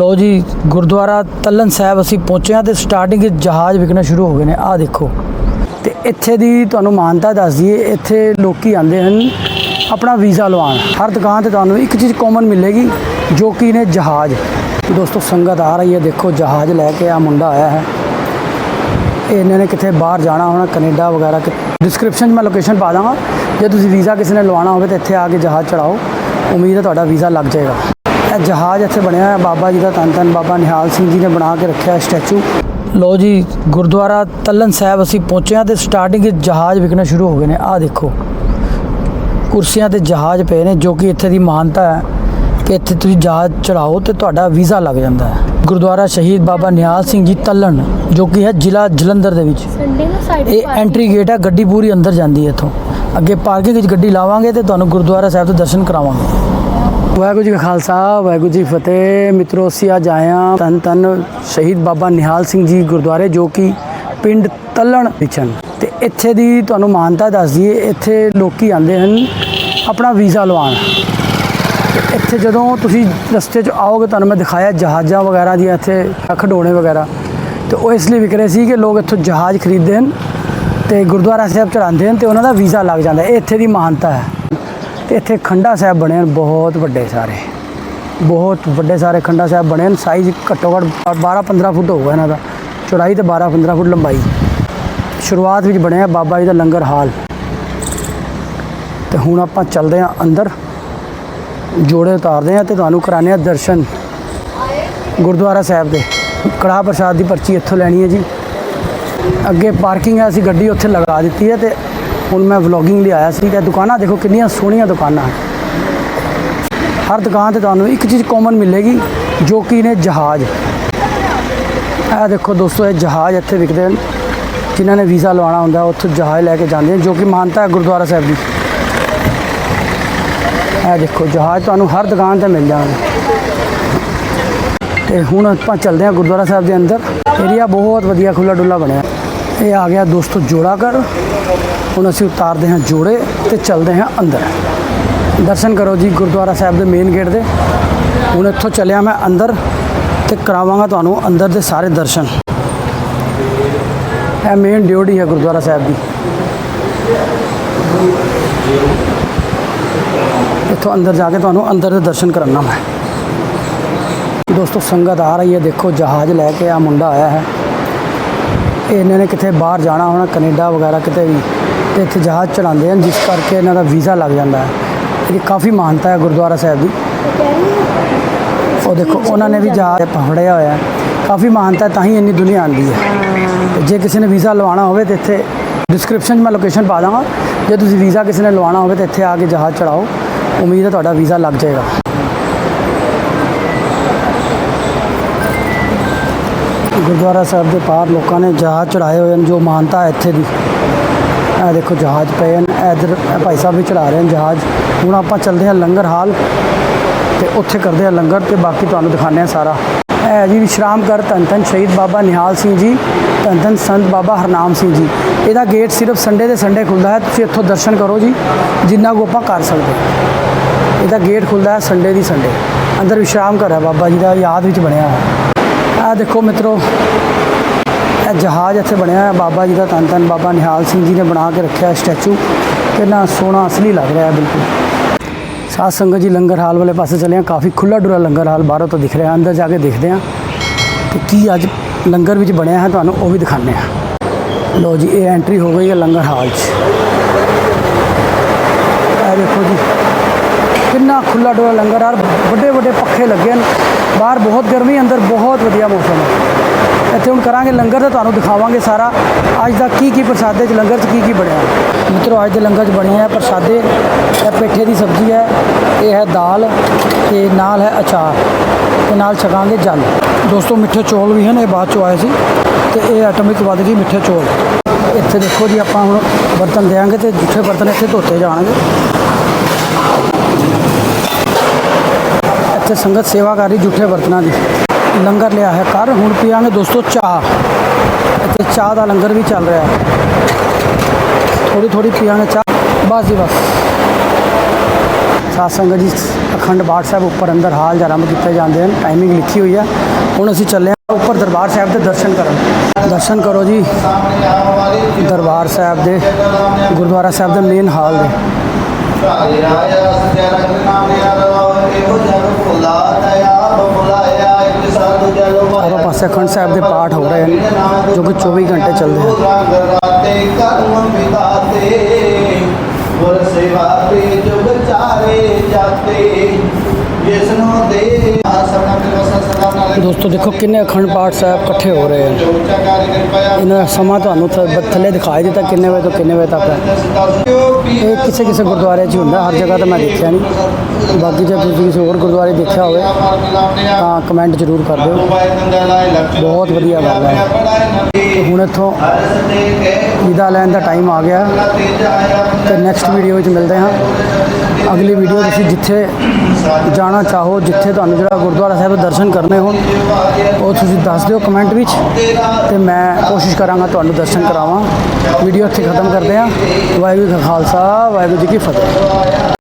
ਲੋ ਜੀ, ਗੁਰਦੁਆਰਾ ਤਲਨ ਸਾਹਿਬ ਅਸੀਂ ਪਹੁੰਚੇ ਹਾਂ ਤੇ ਸਟਾਰਟਿੰਗ ਵਿੱਚ ਜਹਾਜ਼ ਵਿਕਣਾ ਸ਼ੁਰੂ ਹੋ ਗਏ ਨੇ। ਆਹ ਦੇਖੋ। ਤੇ ਇੱਥੇ ਦੀ ਤੁਹਾਨੂੰ ਮਾਨਤਾ ਦੱਸ ਦਈਏ, ਇੱਥੇ ਲੋਕੀ ਆਉਂਦੇ ਹਨ, ਆਪਣਾ ਵੀਜ਼ਾ ਲਵਾਉਣ। ਹਰ ਦੁਕਾਨ ਤੇ ਤੁਹਾਨੂੰ ਇੱਕ ਚੀਜ਼ ਕਾਮਨ ਮਿਲੇਗੀ, ਜੋ ਕਿ ਨੇ ਜਹਾਜ਼। ਦੋਸਤੋ, ਸੰਗਤ ਆ ਰਹੀ ਹੈ। ਦੇਖੋ, ਜਹਾਜ਼ ਲੈ ਕੇ ਆ ਮੁੰਡਾ ਆਇਆ ਹੈ। ਇਹਨਾਂ ਨੇ ਕਿੱਥੇ ਬਾਹਰ ਜਾਣਾ ਹੋਣਾ, ਕੈਨੇਡਾ ਵਗੈਰਾ ਡਿਸਕ੍ਰਿਪਸ਼ਨ 'ਚ ਮੈਂ ਲੋਕੇਸ਼ਨ ਪਾ ਦਾਂਗਾ। ਜੇ ਤੁਸੀਂ ਵੀਜ਼ਾ ਕਿਸੇ ਨੇ ਲਵਾਉਣਾ ਹੋਵੇ ਤਾਂ ਇੱਥੇ ਆ ਕੇ ਜਹਾਜ਼ ਚੜਾਓ। ਉਮੀਦ ਹੈ ਤੁਹਾਡਾ ਵੀਜ਼ਾ ਲੱਗ ਜਾਏਗਾ। ਇਹ ਜਹਾਜ਼ ਇੱਥੇ ਬਣਿਆ ਹੋਇਆ ਬਾਬਾ ਜੀ ਦਾ ਧੰਨ ਧੰਨ ਬਾਬਾ ਨਿਹਾਲ ਸਿੰਘ ਜੀ ਨੇ ਬਣਾ ਕੇ ਰੱਖਿਆ ਸਟੈਚੂ। ਲੋ ਜੀ ਗੁਰਦੁਆਰਾ ਤਲਨ ਸਾਹਿਬ ਅਸੀਂ ਪਹੁੰਚੇ ਹਾਂ ਤੇ ਸਟਾਰਟਿੰਗ ਵਿੱਚ ਜਹਾਜ਼ ਵਿਕਣਾ ਸ਼ੁਰੂ ਹੋ ਗਏ ਨੇ। ਆਹ ਦੇਖੋ ਕੁਰਸੀਆਂ ਤੇ ਜਹਾਜ਼ ਪਏ ਨੇ ਜੋ ਕਿ ਇੱਥੇ ਦੀ ਮਾਨਤਾ ਹੈ ਕਿ ਇੱਥੇ ਤੁਸੀਂ ਜਹਾਜ਼ ਚੜਾਓ ਤੇ ਤੁਹਾਡਾ ਵੀਜ਼ਾ ਲੱਗ ਜਾਂਦਾ ਹੈ। ਗੁਰਦੁਆਰਾ ਸ਼ਹੀਦ ਬਾਬਾ ਨਿਹਾਲ ਸਿੰਘ ਜੀ ਤਲਣ ਜੋ ਕਿ ਹੈ ਜ਼ਿਲ੍ਹਾ ਜਲੰਧਰ ਦੇ ਵਿੱਚ। ਇਹ ਐਂਟਰੀ ਗੇਟ ਹੈ। ਗੱਡੀ ਪੂਰੀ ਅੰਦਰ ਜਾਂਦੀ ਹੈ ਇੱਥੋਂ। ਅੱਗੇ ਪਾਰਕਿੰਗ ਵਿੱਚ ਗੱਡੀ ਲਾਵਾਂਗੇ ਤੇ ਤੁਹਾਨੂੰ ਗੁਰਦੁਆਰਾ ਸਾਹਿਬ ਦੇ ਦਰਸ਼ਨ ਕਰਾਵਾਂਗੇ। ਵਾਹਿਗੁਰੂ ਜੀ ਕਾ ਖਾਲਸਾ, ਵਾਹਿਗੁਰੂ ਜੀ ਫਤਿਹ। ਮਿੱਤਰੋ, ਅਸੀਂ ਅੱਜ ਆਏ ਹਾਂ ਧੰਨ ਧੰਨ ਸ਼ਹੀਦ ਬਾਬਾ ਨਿਹਾਲ ਸਿੰਘ ਜੀ ਗੁਰਦੁਆਰੇ, ਜੋ ਕਿ ਪਿੰਡ ਤੱਲਣ ਵਿੱਚ ਹਨ। ਤੇ ਇੱਥੇ ਦੀ ਤੁਹਾਨੂੰ ਮਾਨਤਾ ਦੱਸ ਦਈਏ, ਇੱਥੇ ਲੋਕੀ ਆਉਂਦੇ ਹਨ ਆਪਣਾ ਵੀਜ਼ਾ ਲਵਾਉਣ। ਇੱਥੇ ਜਦੋਂ ਤੁਸੀਂ ਰਸਤੇ 'ਚ ਆਓਗੇ, ਤੁਹਾਨੂੰ ਮੈਂ ਦਿਖਾਇਆ ਜਹਾਜ਼ਾਂ ਵਗੈਰਾ ਦੀਆਂ ਇੱਥੇ, ਖਡੋਣੇ ਵਗੈਰਾ। ਤੇ ਉਹ ਇਸ ਲਈ ਵਿਕ ਰਹੇ ਸੀ ਕਿ ਲੋਕ ਇੱਥੋਂ ਜਹਾਜ਼ ਖਰੀਦਦੇ ਹਨ ਤੇ ਗੁਰਦੁਆਰਾ ਸਾਹਿਬ ਚੜਾਉਂਦੇ ਹਨ ਤੇ ਉਹਨਾਂ ਦਾ ਵੀਜ਼ਾ ਲੱਗ ਜਾਂਦਾ। ਇਹ ਇੱਥੇ ਦੀ ਮਾਨਤਾ ਹੈ। ਤੇ ਇੱਥੇ ਖੰਡਾ ਸਾਹਿਬ ਬਣੇ ਹਨ, ਬਹੁਤ ਵੱਡੇ ਸਾਰੇ। ਬਹੁਤ ਵੱਡੇ ਸਾਰੇ ਖੰਡਾ ਸਾਹਿਬ ਬਣੇ ਹਨ ਸਾਈਜ਼ ਘੱਟੋ ਘੱਟ 12 15 ਫੁੱਟ ਹੋਊਗਾ ਇਹਨਾਂ ਦਾ। ਚੌੜਾਈ ਤੇ 12 15 ਫੁੱਟ ਲੰਬਾਈ। ਸ਼ੁਰੂਆਤ ਵਿੱਚ ਬਣਿਆ ਬਾਬਾ ਜੀ ਦਾ ਲੰਗਰ ਹਾਲ। ਤੇ ਹੁਣ ਆਪਾਂ ਚੱਲਦੇ ਹਾਂ ਅੰਦਰ। ਜੋੜੇ ਉਤਾਰਦੇ ਹਾਂ ਤੇ ਤੁਹਾਨੂੰ ਕਰਾਣੇ ਆ ਦਰਸ਼ਨ। ਗੁਰਦੁਆਰਾ ਸਾਹਿਬ ਦੇ। ਕੜਾਹ ਪ੍ਰਸਾਦ ਦੀ ਪਰਚੀ ਇੱਥੋਂ ਲੈਣੀ ਹੈ ਜੀ। ਅੱਗੇ ਪਾਰਕਿੰਗ ਹੈ, ਅਸੀਂ ਗੱਡੀ ਉੱਥੇ ਲਗਾ ਦਿੱਤੀ ਹੈ ਤੇ ਹੁਣ ਮੈਂ ਵਲੌਗਿੰਗ ਲਈ ਆਇਆ ਸੀ ਤੇ ਦੁਕਾਨਾਂ ਦੇਖੋ ਕਿੰਨੀਆਂ ਸੋਹਣੀਆਂ ਦੁਕਾਨਾਂ ਹਨ। ਹਰ ਦੁਕਾਨ ਤੇ ਤੁਹਾਨੂੰ ਇੱਕ ਚੀਜ਼ ਕਾਮਨ ਮਿਲੇਗੀ, ਜੋ ਕਿ ਨੇ ਜਹਾਜ਼। ਇਹ ਦੇਖੋ ਦੋਸਤੋ, ਇਹ ਜਹਾਜ਼ ਇੱਥੇ ਵਿਕਦੇ ਹਨ। ਜਿਨ੍ਹਾਂ ਨੇ ਵੀਜ਼ਾ ਲਵਾਉਣਾ ਹੁੰਦਾ, ਉੱਥੋਂ ਜਹਾਜ਼ ਲੈ ਕੇ ਜਾਂਦੇ ਹਨ, ਜੋ ਕਿ ਮਾਨਤਾ ਹੈ ਗੁਰਦੁਆਰਾ ਸਾਹਿਬ ਦੀ। ਇਹ ਦੇਖੋ, ਜਹਾਜ਼ ਤੁਹਾਨੂੰ ਹਰ ਦੁਕਾਨ ਤੇ ਮਿਲ ਜਾਣਗੇ। ਤੇ ਹੁਣ ਆਪਾਂ ਚੱਲਦੇ ਹਾਂ ਗੁਰਦੁਆਰਾ ਸਾਹਿਬ ਦੇ ਅੰਦਰ। ਏਰੀਆ ਬਹੁਤ ਵਧੀਆ ਖੁੱਲਾ ਡੁੱਲਾ ਬਣਿਆ। ਇਹ ਆ ਗਿਆ, ਦੋਸਤੋ, ਜੋੜਾ ਕਰ ਹੁਣ ਅਸੀਂ ਉਤਾਰਦੇ ਹਾਂ ਜੋੜੇ ਤੇ ਚੱਲਦੇ ਹਾਂ ਅੰਦਰ। ਦਰਸ਼ਨ ਕਰੋ ਜੀ, ਗੁਰਦੁਆਰਾ ਸਾਹਿਬ ਦੇ ਮੇਨ ਗੇਟ ਦੇ। ਹੁਣ ਇੱਥੋਂ ਚੱਲਿਆ ਮੈਂ ਅੰਦਰ ਤੇ ਕਰਾਵਾਂਗਾ ਤੁਹਾਨੂੰ ਅੰਦਰ ਦੇ ਸਾਰੇ ਦਰਸ਼ਨ। ਇਹ ਮੇਨ ਡਿਊਟੀ ਹੈ ਗੁਰਦੁਆਰਾ ਸਾਹਿਬ ਦੀ। ਇੱਥੋਂ ਅੰਦਰ ਜਾ ਕੇ ਤੁਹਾਨੂੰ ਅੰਦਰ ਦੇ ਦਰਸ਼ਨ ਕਰਾਉਣਾ ਮੈਂ। ਦੋਸਤੋ, ਸੰਗਤ ਆ ਰਹੀ ਹੈ, ਦੇਖੋ, ਜਹਾਜ਼ ਲੈ ਕੇ ਆ ਮੁੰਡਾ ਆਇਆ ਹੈ। ਇਹਨਾਂ ਨੇ ਕਿਤੇ ਬਾਹਰ ਜਾਣਾ ਹੋਣਾ, ਕੈਨੇਡਾ ਵਗੈਰਾ ਕਿਤੇ ਵੀ, ਤੇ ਇੱਥੇ ਜਹਾਜ਼ ਚੜਾਉਂਦੇ ਹਨ, ਜਿਸ ਕਰਕੇ ਇਹਨਾਂ ਦਾ ਵੀਜ਼ਾ ਲੱਗ ਜਾਂਦਾ ਹੈ। ਇਹਦੀ ਕਾਫੀ ਮਾਨਤਾ ਹੈ ਗੁਰਦੁਆਰਾ ਸਾਹਿਬ ਦੀ। ਉਹ ਦੇਖੋ, ਉਹਨਾਂ ਨੇ ਵੀ ਜਹਾਜ਼ ਫੜਿਆ ਹੋਇਆ ਕਾਫੀ ਮਾਨਤਾ ਤਾਂ ਹੀ ਇੰਨੀ ਦੁਨੀਆ ਆਉਂਦੀ ਹੈ। ਜੇ ਕਿਸੇ ਨੇ ਵੀਜ਼ਾ ਲਵਾਉਣਾ ਹੋਵੇ ਤੇ ਇੱਥੇ ਡਿਸਕ੍ਰਿਪਸ਼ਨ 'ਚ ਮੈਂ ਲੋਕੇਸ਼ਨ ਪਾ ਦਾਂਗਾ। ਜੇ ਤੁਸੀਂ ਵੀਜ਼ਾ ਕਿਸੇ ਨੇ ਲਵਾਉਣਾ ਹੋਵੇ ਤਾਂ ਇੱਥੇ ਆ ਕੇ ਜਹਾਜ਼ ਚੜਾਓ ਉਮੀਦ ਹੈ ਤੁਹਾਡਾ ਵੀਜ਼ਾ ਲੱਗ ਜਾਏਗਾ। ਗੁਰਦੁਆਰਾ ਸਾਹਿਬ ਦੇ ਪਾਰ ਲੋਕਾਂ ਨੇ ਜਹਾਜ਼ ਚੜਾਏ ਹੋਏ ਹਨ, ਜੋ ਮਾਨਤਾ ਹੈ ਇੱਥੇ ਦੀ। ਇਹ ਦੇਖੋ ਜਹਾਜ਼ ਪਏ ਹਨ, ਇਧਰ ਭਾਈ ਸਾਹਿਬ ਵੀ ਚੜਾ ਰਹੇ ਹਨ ਜਹਾਜ਼। ਹੁਣ ਆਪਾਂ ਚੱਲਦੇ ਹਾਂ ਲੰਗਰ ਹਾਲ ਤੇ ਉੱਥੇ ਕਰਦੇ ਹਾਂ ਲੰਗਰ ਤੇ ਬਾਕੀ ਤੁਹਾਨੂੰ ਦਿਖਾਉਂਦੇ ਹਾਂ ਸਾਰਾ। ਇਹ ਜੀ ਵਿਸ਼ਰਾਮ ਕਰ ਧੰਨ ਧੰਨ ਸ਼ਹੀਦ ਬਾਬਾ ਨਿਹਾਲ ਸਿੰਘ ਜੀ, ਧੰਨ ਧੰਨ ਸੰਤ ਬਾਬਾ ਹਰਨਾਮ ਸਿੰਘ ਜੀ। ਇਹਦਾ ਗੇਟ ਸਿਰਫ ਸੰਡੇ ਦੇ ਸੰਡੇ ਖੁੱਲਦਾ ਹੈ, ਤੁਸੀਂ ਇੱਥੋਂ ਦਰਸ਼ਨ ਕਰੋ ਜੀ, ਜਿੰਨਾ ਕੁ ਆਪਾਂ ਕਰ ਸਕਦੇ ਇਹਦਾ ਗੇਟ ਖੁੱਲਦਾ ਹੈ ਸੰਡੇ ਦੀ ਸੰਡੇ। ਅੰਦਰ ਵਿਸ਼ਰਾਮ ਘਰ ਹੈ ਬਾਬਾ ਜੀ ਦਾ, ਯਾਦ ਵਿੱਚ ਬਣਿਆ ਹੋਇਆ। ਆ ਦੇਖੋ ਮਿੱਤਰੋ, ਇਹ ਜਹਾਜ਼ ਇੱਥੇ ਬਣਿਆ ਹੈ ਬਾਬਾ ਜੀ ਦਾ ਧੰਨ ਧੰਨ, ਬਾਬਾ ਨਿਹਾਲ ਸਿੰਘ ਜੀ ਨੇ ਬਣਾ ਕੇ ਰੱਖਿਆ ਸਟੈਚੂ। ਕਿੰਨਾ ਸੋਹਣਾ ਅਸਲੀ ਲੱਗ ਰਿਹਾ ਹੈ ਬਿਲਕੁਲ। ਸਾਧ ਸੰਗਤ ਜੀ ਲੰਗਰ ਹਾਲ ਵਾਲੇ ਪਾਸੇ ਚੱਲੇ ਹਾਂ ਕਾਫੀ ਖੁੱਲਾ ਡੁੱਲਾ ਲੰਗਰ ਹਾਲ ਬਾਹਰੋਂ ਤਾਂ ਦਿਖ ਰਿਹਾ, ਅੰਦਰ ਜਾ ਕੇ ਦੇਖਦੇ ਹਾਂ ਕਿ ਕੀ ਅੱਜ ਲੰਗਰ ਵਿੱਚ ਬਣਿਆ ਹੈ ਤੁਹਾਨੂੰ ਉਹ ਵੀ ਦਿਖਾਉਂਦੇ ਹਾਂ ਲੋ ਜੀ, ਇਹ ਐਂਟਰੀ ਹੋ ਗਈ ਹੈ ਲੰਗਰ ਹਾਲ 'ਚ। ਇਹ ਦੇਖੋ ਜੀ, ਕਿੰਨਾ ਖੁੱਲਾ ਡੁੱਲਾ ਲੰਗਰ ਹਾਲ ਵੱਡੇ ਵੱਡੇ ਪੱਖੇ ਲੱਗੇ ਨੇ ਬਾਹਰ ਬਹੁਤ ਗਰਮੀ, ਅੰਦਰ ਬਹੁਤ ਵਧੀਆ ਮੌਸਮ ਹੈ। ਇੱਥੇ ਹੁਣ ਕਰਾਂਗੇ ਲੰਗਰ ਦਾ ਤੁਹਾਨੂੰ ਦਿਖਾਵਾਂਗੇ ਸਾਰਾ। ਅੱਜ ਦਾ ਕੀ ਕੀ ਪ੍ਰਸਾਦੇ ਚ ਲੰਗਰ ਚ ਕੀ ਕੀ ਬਣਿਆ? ਮਿੱਤਰੋ, ਅੱਜ ਦੇ ਲੰਗਰ ਚ ਬਣਿਆ ਹੈ ਪ੍ਰਸਾਦੇ। ਇਹ ਪੇਠੇ ਦੀ ਸਬਜ਼ੀ ਹੈ, ਇਹ ਹੈ ਦਾਲ, ਤੇ ਨਾਲ ਹੈ ਅਚਾਰ। ਤੇ ਨਾਲ ਛਕਾਂਗੇ ਜਲ। ਦੋਸਤੋ, ਮਿੱਠੇ ਚੌਲ ਵੀ ਹਨ, ਇਹ ਬਾਅਦ ਚੋਂ ਆਏ ਸੀ। ਤੇ ਇਹ ਆਈਟਮ ਵੱਧ ਗਈ ਮਿੱਠੇ ਚੌਲ। ਇੱਥੇ ਦੇਖੋ ਜੀ, ਆਪਾਂ ਹੁਣ ਬਰਤਨ ਦੇਾਂਗੇ ਤੇ ਜਿੱਥੇ ਬਰਤਨ ਇੱਥੇ ਧੋਤੇ ਜਾਣਗੇ। ਇੱਥੇ ਸੰਗਤ ਸੇਵਾ ਕਰ ਰਹੀ, ਜੁੱਠੇ ਬਰਤਨਾਂ ਦੀ। ਲੰਗਰ ਲਿਆ ਹੈ ਕਰ ਹੁਣ ਪੀਵਾਂਗੇ ਦੋਸਤੋ ਚਾਹ। ਇੱਥੇ ਚਾਹ ਦਾ ਲੰਗਰ ਵੀ ਚੱਲ ਰਿਹਾ। ਹੈ ਥੋੜੀ ਥੋੜੀ ਪੀਵਾਂਗੇ ਚਾਹ, ਬਸ ਜੀ ਬਸ। ਸਾਧ ਸੰਗਤ ਜੀ, ਅਖੰਡ ਬਾਠ ਸਾਹਿਬ ਉੱਪਰ ਅੰਦਰ ਹਾਲ ਆਰੰਭ ਕੀਤੇ ਜਾਂਦੇ ਹਨ। ਟਾਈਮਿੰਗ ਲਿਖੀ ਹੋਈ ਹੈ। ਹੁਣ ਅਸੀਂ ਚੱਲੇ ਹਾਂ ਉੱਪਰ ਦਰਬਾਰ ਸਾਹਿਬ ਦੇ ਦਰਸ਼ਨ ਕਰਨ। ਦਰਸ਼ਨ ਕਰੋ ਜੀ। ਦਰਬਾਰ ਸਾਹਿਬ ਦੇ, ਗੁਰਦੁਆਰਾ ਸਾਹਿਬ ਦੇ ਮੇਨ ਹਾਲ ਦੇ। ਚਾਰੋਂ ਸਾਹਿਬ ਦੇ ਪਾਠ ਹੋ ਰਹੇ ਹਨ, ਜੋ ਕਿ 24 ਘੰਟੇ ਚੱਲਦੇ ਹਨ। ਕਰਮ ਵਿਦਾਤੇ, ਗੁਰ ਸੇਵਾ ਤੇ ਦੋਸਤੋ, ਦੇਖੋ ਕਿੰਨੇ ਅਖੰਡ ਪਾਠ ਸਾਹਿਬ ਇਕੱਠੇ ਹੋ ਰਹੇ ਹਨ ਇਹਨਾਂ ਦਾ ਸਮਾਂ ਤੁਹਾਨੂੰ ਥੱਲੇ ਦਿਖਾਈ ਦਿੱਤਾ ਕਿੰਨੇ ਵਜੇ ਤੋਂ ਕਿੰਨੇ ਵਜੇ ਤੱਕ ਹੈ। ਇਹ ਕਿਸੇ ਕਿਸੇ ਗੁਰਦੁਆਰੇ 'ਚ ਹੁੰਦਾ, ਹਰ ਜਗ੍ਹਾ 'ਤੇ ਮੈਂ ਦੇਖਿਆ ਨਹੀਂ। ਬਾਕੀ ਜੇ ਤੁਸੀਂ ਕਿਸੇ ਹੋਰ ਗੁਰਦੁਆਰੇ ਦੇਖਿਆ ਹੋਵੇ, ਤਾਂ ਕਮੈਂਟ ਜ਼ਰੂਰ ਕਰ ਦਿਓ। ਬਹੁਤ ਵਧੀਆ ਗੱਲ ਹੈ। ਤੇ ਹੁਣ ਇੱਥੋਂ ਵਿਦਾ ਲੈਣ ਦਾ ਟਾਈਮ ਆ ਗਿਆ। ਤੇ ਨੈਕਸਟ ਵੀਡੀਓ ਵਿੱਚ ਮਿਲਦੇ ਹਾਂ। ਅਗਲੀ ਵੀਡੀਓ ਤੁਸੀਂ ਜਿੱਥੇ ਜਾਣਾ ਚਾਹੋ, ਜਿੱਥੇ ਤੁਹਾਨੂੰ ਜਿਹੜਾ ਗੁਰਦੁਆਰਾ ਸਾਹਿਬ ਦਰਸ਼ਨ ਕਰਨੇ ਹੋਣ, ਉਹ ਤੁਸੀਂ ਦੱਸ ਦਿਓ ਕਮੈਂਟ ਵਿੱਚ ਤੇ ਮੈਂ ਕੋਸ਼ਿਸ਼ ਕਰਾਂਗਾ ਤੁਹਾਨੂੰ ਦਰਸ਼ਨ ਕਰਾਵਾਂ। ਵੀਡੀਓ ਇੱਥੇ ਖਤਮ ਕਰਦੇ ਹਾਂ। ਵਾਹਿਗੁਰੂ ਜੀ ਖਾਲਸਾ, ਵਾਹਿਗੁਰੂ ਜੀ ਕੀ ਫਤਿਹ।